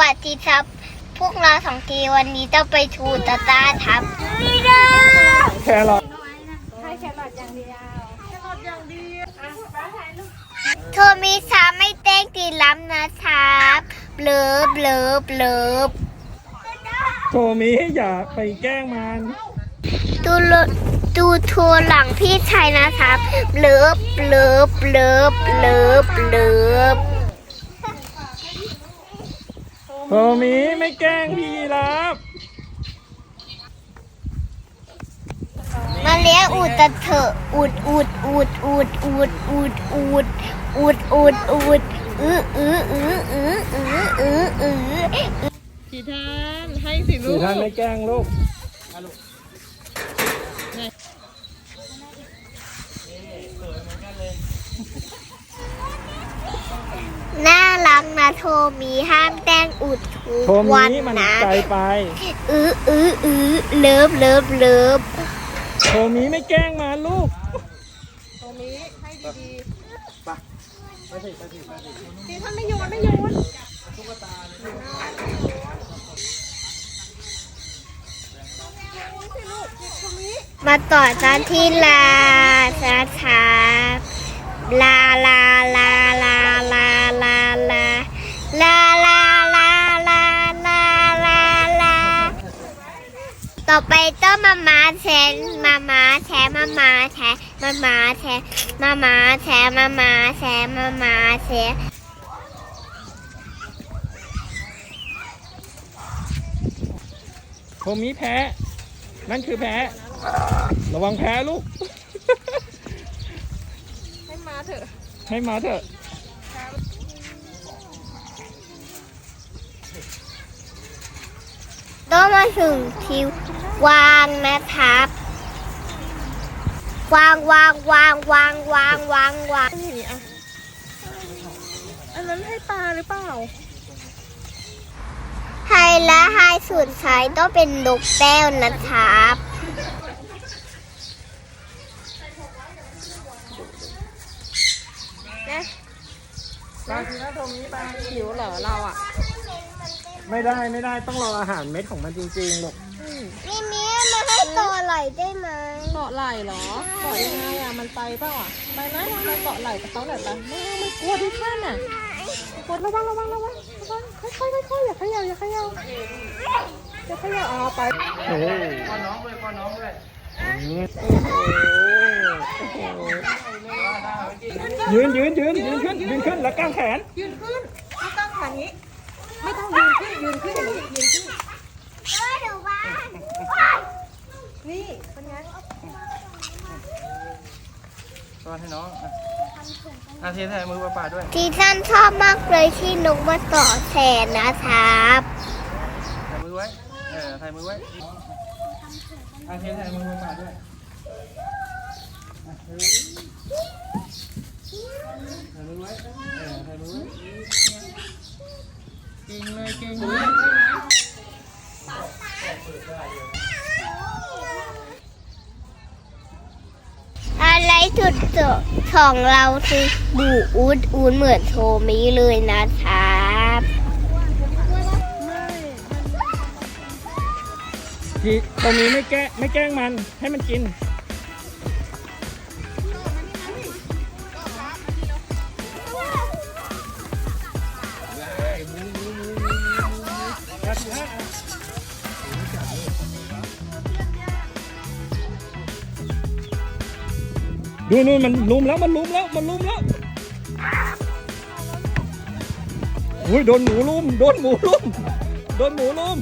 วัสดีครับ พวกเราสองทีวันนี้จะไปทูตาตาทับไม่ได้แครอทโทมีสามไม่เต้งตีล้ำนะครับเบลอเบลอเบลอโทมีอย่าไปแกล้งมันดูโลดูทัวหลังพี่ชายนะครับเบลอเบลอเบลอเบลอเบลอ โทมีไม่แกล้งพี่รับมาเลี้ยงอูดตะเถอะอูดอูดอูดอูดอูดอูดอูดอูดอูดอูดอืออืออืออืออืออืออือสีทานให้สิลูสี่กท่านไม่แกล้งลูก น่ารักนะ โทมีห้ามแต้งอุดทุโทกมีวันมันนะไกลไป อืออืออือเลิฟเลิฟเลิฟโทมีไม่แกล้งมันลูกตรงนี้ให้ดีๆสีทานไม่โยนไม่โยนมาต่อตอนที่ลาช้าๆลาลาลาลา ต่อไปต้นมามาแทนมามาแทนมามาแทนมามาแทนมามาแทนมามาแทนมามาแทนโทมีแพ้ นั่นคือแพ้ ระวังแพ้ลูก ให้มาเถอะ ให้มาเถอะ ต้องมาถึงที่วางนะครับ วางวางวางวางวางวางวางอย่างนี้อะอันนั้นให้ปลาหรือเปล่าไฮและไฮสุดท้ายต้องเป็นนกแก้วนะครับนะบางทีนะโทมีปลาหิวเหรอเราอะ ไม่ได้ไม่ได้ต้องรออาหารเม็ดของมันจริงๆลูกมีมีมาให้ตัวไหลได้ไหมเกาะไหล่เหรอเกาะยังไงอะมันไปเปล่าอะไปไหมไปเกาะไหล่กับเขาหน่อยไปไม่เอาไม่กลัวที่ท่านอะกดระวังระวังระวังระวังค่อยๆค่อยๆอย่าเขย่าอย่าเขย่าอย่าเขย่าเอาไปโอ้โหยืนยืนยืนยืนขึ้นยืนขึ้นแล้วกางแขนยืนขึ้นไม่ต้องขานี้ ไม่ต้องยืนขึ้น ยืนขึ้นอย่างนี้ยืนขึ้นเออเดี๋ยวบ้านนี่เป็นไงสวัสดีน้องอะอาเทใส่มือป่าๆด้วยที่ท่านชอบมากเลยที่นกมาต่อแทนนะครับใส่มือไว้ เออใส่มือไว้อาเทใส่มือป่าๆด้วยอะเฮ้ยใส่มือไว้ เออใส่มือไว้ เก่งเลยเก่งเลยอะไรจุดของเราคือบูอูดอูดเหมือนโทมีเลยนะครับทีตรงนี้ไม่แก้ไม่แกล้งมันให้มันกิน ดูนู่นมันลุมแล้วมันลุมแล้วมันลุมแล้วอุ้ยโดนหมูลุมโดนหมูลุมโดนหมูลุม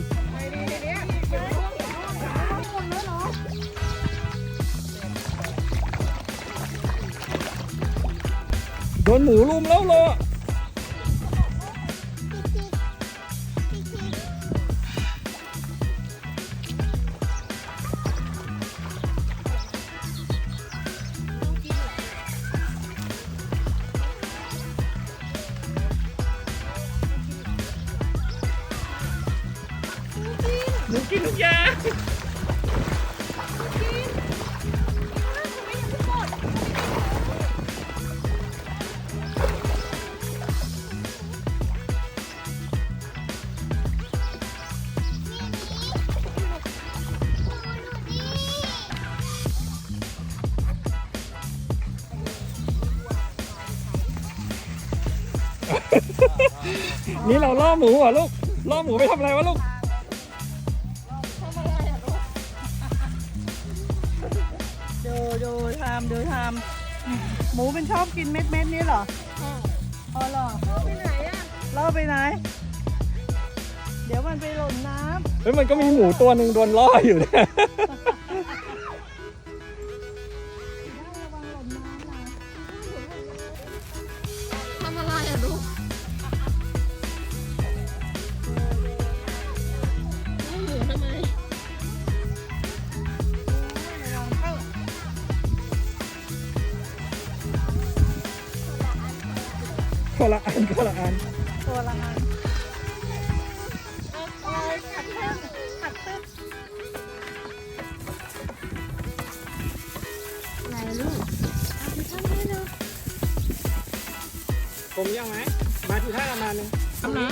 โดนหมูลุมแล้วเลย นูกินทุกอย่างนี่เราล่อหมูเหรอลูก ล่อหมูไปทำอะไรวะลูก ดูดูทำดูทำหมูเป็นชอบกินเม็ดเม็ดๆนี้เหรออ๋อเหรอล่อไปไหนอะล่อไปไหน เดี๋ยวมันไปหล่นน้เฮ้ยมันก็มีหมูตัวหนึ่งโดนล่ออยู่เนี่ย คนละอันคนละอันำตัวละมันคอยขัดเต้นขัดเต้นไหนลูกเอาไปทำให้ดูผมยังไหมมาที่ท่าประมาณนึงทำนะ